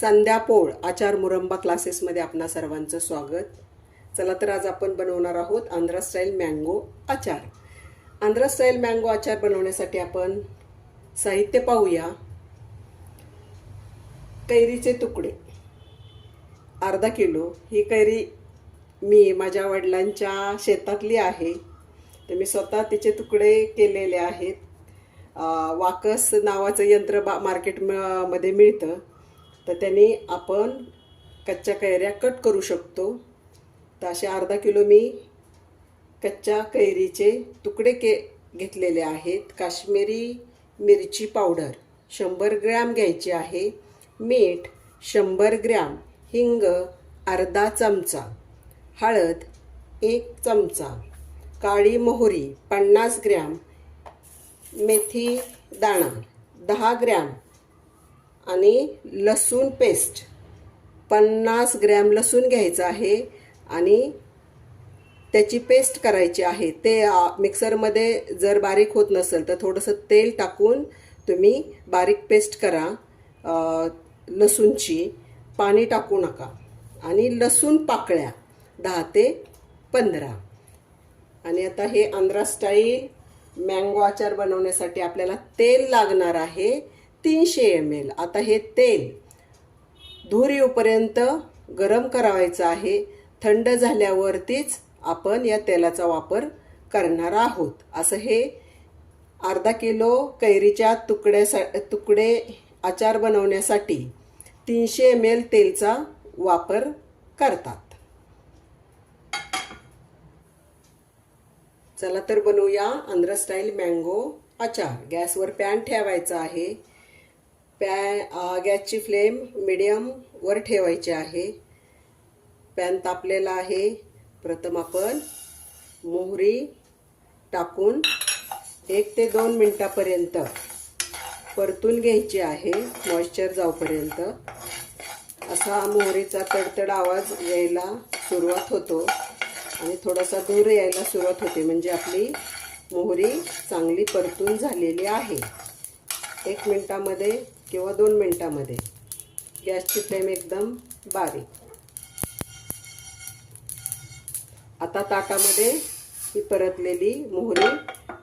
संध्या पोळ आचार मुरंबा क्लासेसमध्ये आपणा सर्वांचं स्वागत. चला तर आज आपण बनवणार आहोत आंध्रा स्टाईल मँगो आचार. आंध्रा स्टाईल मँगो आचार बनवण्यासाठी आपण साहित्य पाहूया. कैरीचे तुकडे. अर्धा किलो. ही कैरी मी माझ्या वडिलांच्या शेतातली आहे. तर मी स्वतः तिचे तुकडे केलेले आहेत. वाकस नावाचं यंत्र बा मार्केट म- मध्ये मिळतं. तर त्याने आपण कच्च्या कैऱ्या कट करू शकतो. तर असे अर्धा किलो मी कच्च्या कैरीचे तुकडे के घेतलेले आहेत. काश्मीरी मिरची पावडर शंभर ग्रॅम घ्यायची आहे. मीठ शंभर ग्रॅम. हिंग अर्धा चमचा. हळद एक चमचा. काळी मोहरी पन्नास ग्रॅम. मेथी दाणा दहा ग्रॅम. आणि लसूण पेस्ट. पन्नास ग्रॅम लसूण घ्यायचं आहे आणि त्याची पेस्ट करायची आहे. ते मिक्सरमध्ये जर बारीक होत नसेल तर थोडंसं तेल टाकून तुम्ही बारीक पेस्ट करा. लसूणची. पाणी टाकू नका. आणि लसूण पाकळ्या दहा ते पंधरा. आणि आता हे आंध्रा स्टाईल मँगो आचार बनवण्यासाठी आपल्याला तेल लागणार आहे. तीनशे एम एल आता हे तेल धूर येऊपर्यंत गरम करावायचं आहे. थंड झाल्यावरतीच आपण या तेलाचा वापर करणार आहोत. असं हे अर्धा किलो कैरीच्या तुकड्यासा तुकडे आचार बनवण्यासाठी तीनशे एम एल तेलचा वापर करतात. चला तर बनवूया आंध्र स्टाईल मँगो आचार. गॅसवर पॅन ठेवायचा आहे. पॅ गॅसची फ्लेम मिडियमवर ठेवायची आहे. पॅन तापलेला आहे. प्रथम आपण मोहरी टाकून एक ते दोन मिनटापर्यंत परतून घ्यायची आहे मॉइश्चर जाऊपर्यंत. असा मोहरीचा तडतड आवाज यायला सुरुवात होतो आणि थोडासा धूर यायला सुरुवात होते. म्हणजे आपली मोहरी चांगली परतून झालेली आहे. एक मिनटामध्ये किंवा दोन मिनटामध्ये. गॅसची फ्लेम एकदम बारीक. आता ताटामध्ये ही परतलेली मोहरी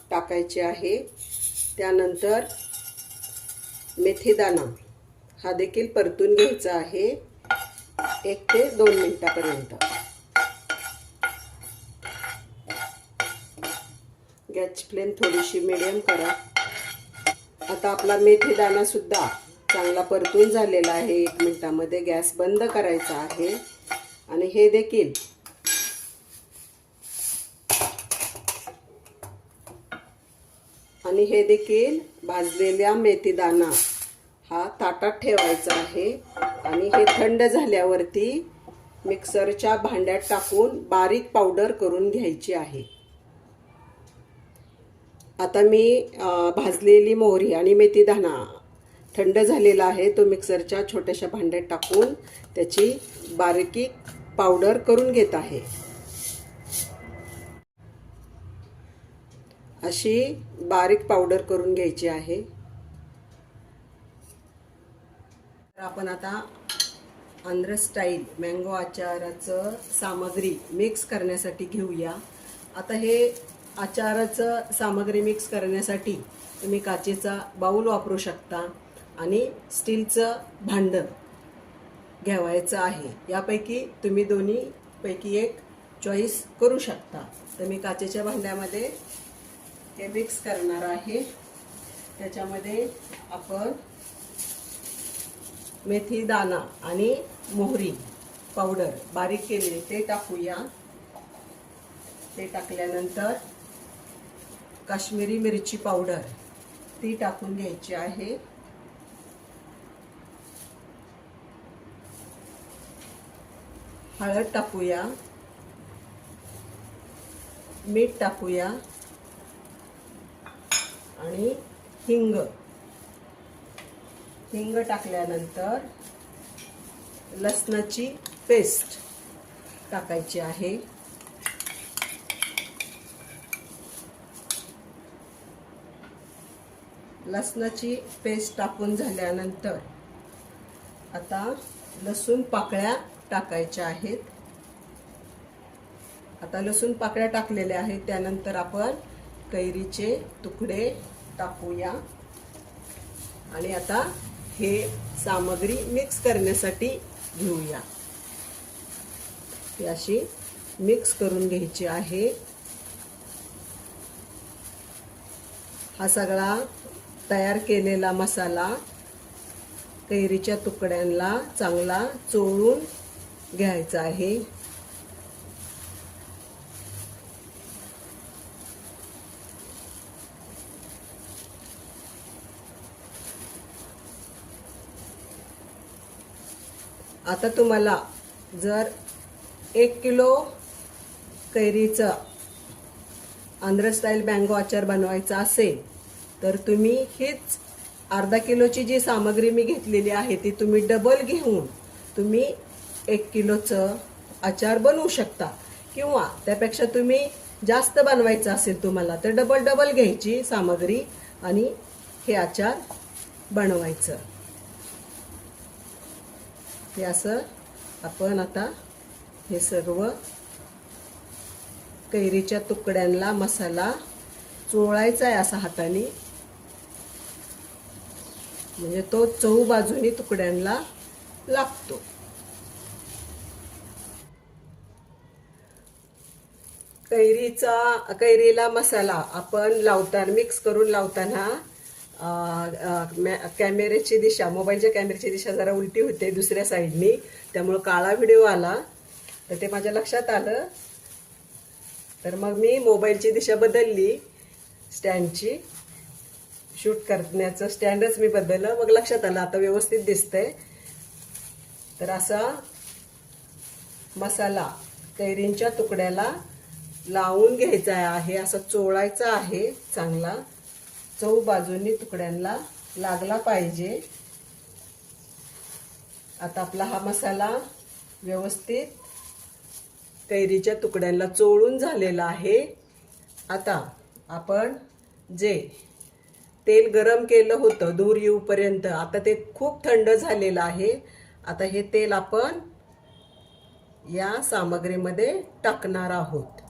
टाकायची आहे. त्यानंतर मेथीदाणा हा देखील परतून घ्यायचा आहे. एक ते दोन मिनटापर्यंत. गॅसची फ्लेम थोडीशी मिडियम करा. आता आपला मेथीदाना सुद्धा चांगला परतून झालेला आहे. एक मिनिटामध्ये गॅस बंद करायचा आहे. आणि हे देखील. आणि हे देखील भाजलेल्या मेथीदाना हा ताटात ठेवायचा आहे. आणि हे थंड झाल्यावरती मिक्सरच्या भांड्यात टाकून बारीक पावडर करून घ्यायची आहे. आता मी भाजलेली मोहरी आणि मेथीदाना थंड झालेला आहे तो मिक्सरच्या छोट्याशा भांड्यात टाकून त्याची बारीकी पावडर करून घेत आहे. अशी बारीक पावडर करून घ्यायची आहे. तर आपण आता आंध्र स्टाईल मँगो आचाराचं सामग्री मिक्स करण्यासाठी घेऊया. आता हे आचाराचं सामग्री मिक्स करण्यासाठी तुम्ही काचेचा बाऊल वापरू शकता. आणि स्टीलचं भांडं घ्यावायचं आहे. यापैकी तुम्ही दोन्हीपैकी एक चॉईस करू शकता. तर मी काचेच्या भांड्यामध्ये हे मिक्स करणार आहे. त्याच्यामध्ये आपण मेथी दाणा आणि मोहरी पावडर बारीक केलेली ते टाकूया. ते टाकल्यानंतर काश्मीरी मिरची पावडर ती टाकून घ्यायची आहे. हळद टाकूया. मीठ टाकूया. आणि हिंग. हिंग टाकल्यानंतर लसणाची पेस्ट टाकायची आहे. लसणाची पेस्ट टाकून झाल्यानंतर आता लसूण पाकळ्या टाकायच्या आहेत. आता लसूण पाकळ्या टाकलेल्या आहेत. त्यानंतर आपण कैरीचे तुकडे टाकूया. आणि आता हे सामग्री मिक्स करण्यासाठी घेऊया. ती अशी मिक्स करून घ्यायची आहे. हा सगळा तयार केलेला मसाला कैरीच्या तुकड्यांना चांगला चोळून घ्यायचं आहे. आता तुम्हाला जर एक किलो कैरीचं आंध्र स्टाईल बँगो आचार बनवायचा असेल तर तुम्ही हीच अर्धा किलोची जी सामग्री मी घेतलेली आहे ती तुम्ही डबल घेऊन तुम्ही एक किलोचं आचार बनवू शकता. किंवा त्यापेक्षा तुम्ही जास्त बनवायचं असेल तुम्हाला तर डबल डबल घ्यायची सामग्री आणि हे आचार बनवायचं. हे असं आपण आता हे सर्व कैरीच्या तुकड्यांना मसाला चोळायचा आहे असा हाताने. म्हणजे तो चहू बाजूनी तुकड्यांना लागतो. कैरीचा कैरीला मसाला आपण लावताना मिक्स करून लावताना मॅ- कॅमेऱ्याची दिशा मोबाईलच्या कॅमेऱ्याची दिशा जरा उलटी होते दुसऱ्या साईडनी त्यामुळं काळा व्हिडिओ आला. तर ते माझ्या लक्षात आलं. तर मग मी मोबाईलची दिशा बदलली स्टँडची. शूट करण्याचं स्टँडच मी बदललं. मग लक्षात आलं आता व्यवस्थित दिसतंय. तर असा मसाला कैरींच्या तुकड्याला लावून घ्यायचा आहे असा चोळायचा आहे चांगला. चौ बाजूंनी तुकड्यांना लागला पाहिजे. आता आपला हा मसाला व्यवस्थित कैरीच्या तुकड्यांना चोळून झालेला आहे. आता आपण जे तेल गरम केलं होतं दूर येऊपर्यंत आता ते खूप थंड झालेलं आहे. आता हे तेल आपण या सामग्रीमध्ये टाकणार आहोत.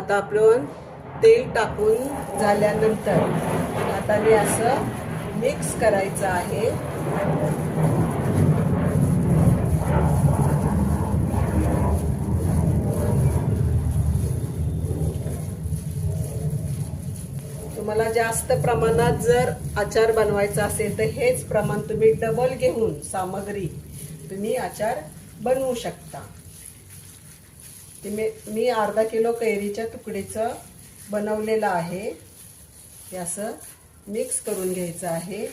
आता आपण तेल टाकून झाल्यानंतर आता मी असं मिक्स करायचं आहे. तुम्हाला जास्त प्रमाणात जर आचार बनवायचा असेल तर हेच प्रमाण तुम्ही डबल घेऊन सामग्री तुम्ही आचार बनवू शकता. ते मी मी अर्धा किलो कैरीच्या तुकडीचं बनवलेलं आहे. हे असं मिक्स करून घ्यायचं आहे.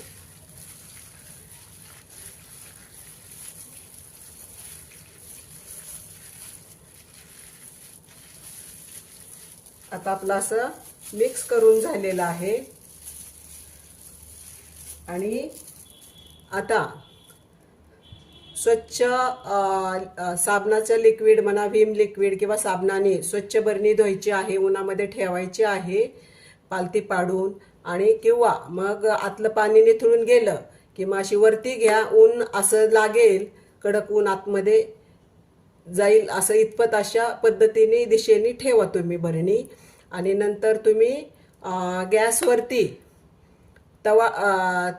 आता आपलं असं मिक्स करून झालेलं आहे. आणि आता स्वच्छ साबणाचं लिक्विड म्हणा व्हीम लिक्विड किंवा साबणाने स्वच्छ बरणी धुवायची आहे उन्हामध्ये ठेवायची आहे पालती पाडून आणि किंवा मग आतलं पाणी निथळून गेलं की मग अशी वरती घ्या ऊन असं लागेल कडक ऊन आतमध्ये जाईल असं इतपत अशा पद्धतीने दिशेने ठेवा तुम्ही बरणी. आणि नंतर तुम्ही गॅसवरती तवा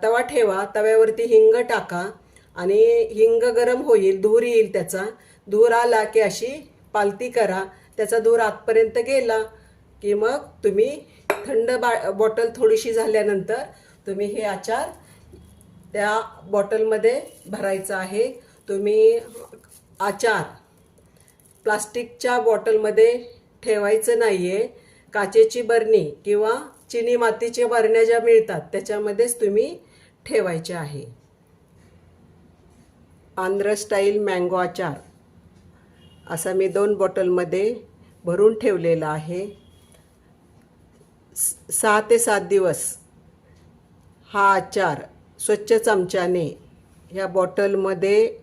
तवा ठेवा तव्यावरती हिंग टाका. आणि हिंग गरम होईल धूर येईल त्याचा. धूर आला की अशी पालती करा. त्याचा धूर आतपर्यंत गेला की मग तुम्ही थंड बा बॉटल थोडीशी झाल्यानंतर तुम्ही हे आचार त्या बॉटलमध्ये भरायचं आहे. तुम्ही आचार प्लास्टिकच्या बॉटलमध्ये ठेवायचं नाही आहे काचेची बरणी किंवा चिनी मातीच्या बरण्या ज्या मिळतात त्याच्यामध्येच तुम्ही ठेवायचे आहे. आंध्र स्टाईल मँगो आचार. असा मी दोन बॉटलमध्ये भरून ठेवलेला आहे. स- सहा ते सात दिवस हा आचार स्वच्छ चमच्याने या बॉटलमध्ये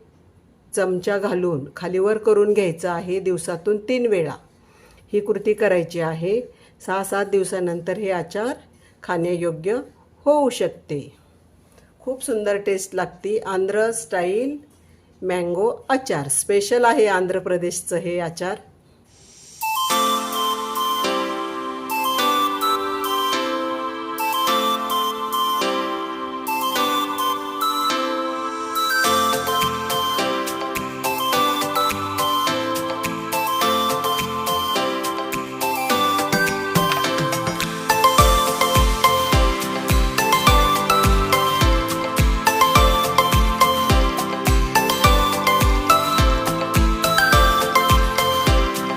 चमचा घालून खालीवर करून घ्यायचा आहे. दिवसातून तीन वेळा ही कृती करायची आहे. सहा सात दिवसानंतर हे आचार खाण्यायोग्य होऊ शकते. खूप सुंदर टेस्ट लागते. आंध्र स्टाईल मँगो आचार. स्पेशल आहे आंध्र प्रदेशचं हे आचार.